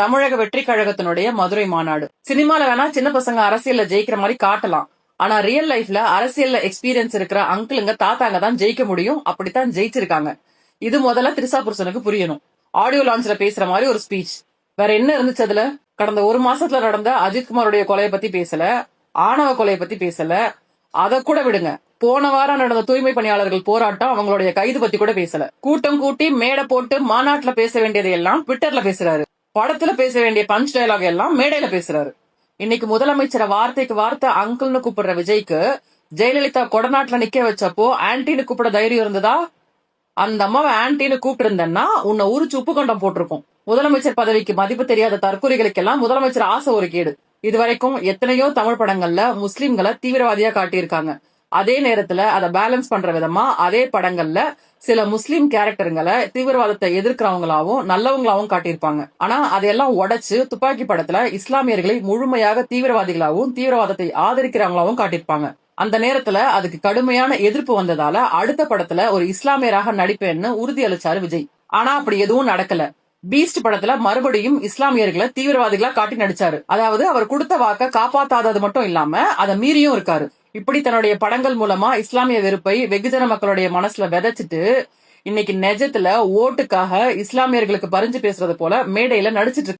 தமிழக வெற்றி கழகத்தினுடைய மதுரை மாநாடு. சினிமால வேணா சின்ன பசங்க அரசியல்ல ஜெயிக்கிற மாதிரி காட்டலாம். ஆனா ரியல் லைஃப்ல அரசியல்ல எக்ஸ்பீரியன்ஸ் இருக்கிற அங்கிளுங்க தாத்தாங்க தான் ஜெயிக்க முடியும். அப்படித்தான் ஜெயிச்சிருக்காங்க. இது முதல்ல திரிசா புருஷனுக்கு புரியணும். ஆடியோ லான்ச்ல பேசுற மாதிரி ஒரு ஸ்பீச் வேற என்ன இருந்துச்சு அதுல? கடந்த ஒரு மாசத்துல நடந்த அஜித்குமாருடைய கொலையை பத்தி பேசல. ஆணவ கொலையை பத்தி பேசல. அத கூட விடுங்க. போன வாரம் நடந்த தூய்மை பணியாளர்கள் போராட்டம் அவங்களுடைய கைது பத்தி கூட பேசல. கூட்டம் கூட்டி மேடை போட்டு மாநாட்டுல பேச வேண்டியதை எல்லாம் ட்விட்டர்ல பேசுறாரு. படத்துல பேச வேண்டிய பஞ்ச் டயலாக் எல்லாம் மேடையில பேசுறாரு. இன்னைக்கு முதலமைச்சரை வார்த்தைக்கு வார்த்தை அங்கிள்னு கூப்பிடுற விஜய்க்கு ஜெயலலிதா கொடநாட்டுல நிக்க வச்சப்போ ஆன்டின்னு கூப்பிட தைரியம் இருந்ததா? அந்த அம்மாவை ஆன்டின்னு கூப்பிட்டு இருந்தேன்னா உன்னை உரிச்சு உப்பு கண்டம் போட்டிருக்கும். முதலமைச்சர் பதவிக்கு மதிப்பு தெரியாத தற்கொலைகளுக்கெல்லாம் முதலமைச்சர் ஆசை ஒரு கேடு. இதுவரைக்கும் எத்தனையோ தமிழ் படங்கள்ல முஸ்லிம்களை தீவிரவாதியா காட்டியிருக்காங்க. அதே நேரத்துல அதை பேலன்ஸ் பண்ற விதமா அதே படங்கள்ல சில முஸ்லீம் கேரக்டருங்களை தீவிரவாதத்தை எதிர்க்கிறவங்களாவும் நல்லவங்களாவும் காட்டியிருப்பாங்க. ஆனா அதையெல்லாம் உடைச்சு துப்பாக்கி படத்துல இஸ்லாமியர்களை முழுமையாக தீவிரவாதிகளாகவும் தீவிரவாதத்தை ஆதரிக்கிறவங்களாவும் காட்டியிருப்பாங்க. அந்த நேரத்துல அதுக்கு கடுமையான எதிர்ப்பு வந்ததால அடுத்த படத்துல ஒரு இஸ்லாமியராக நடிப்பேன்னு உறுதியளிச்சாரு விஜய். ஆனா அப்படி எதுவும் நடக்கல. பீஸ்ட் படத்துல மறுபடியும் இஸ்லாமியர்களை தீவிரவாதிகளா காட்டி நடிச்சாரு. அதாவது அவர் கொடுத்த வாக்க காப்பாத்தாதது மட்டும் இல்லாம அதை மீறியும் இருக்காரு. இப்படி தன்னுடைய படங்கள் மூலமா இஸ்லாமிய வெறுப்பை வெகுஜன மக்களுடைய மனசுல விதைச்சிட்டு இன்னைக்கு நெஜத்துல ஓட்டுக்காக இஸ்லாமியர்களுக்கு பறிஞ்சு பேசுறது போல மேடையில நடிச்சிட்டு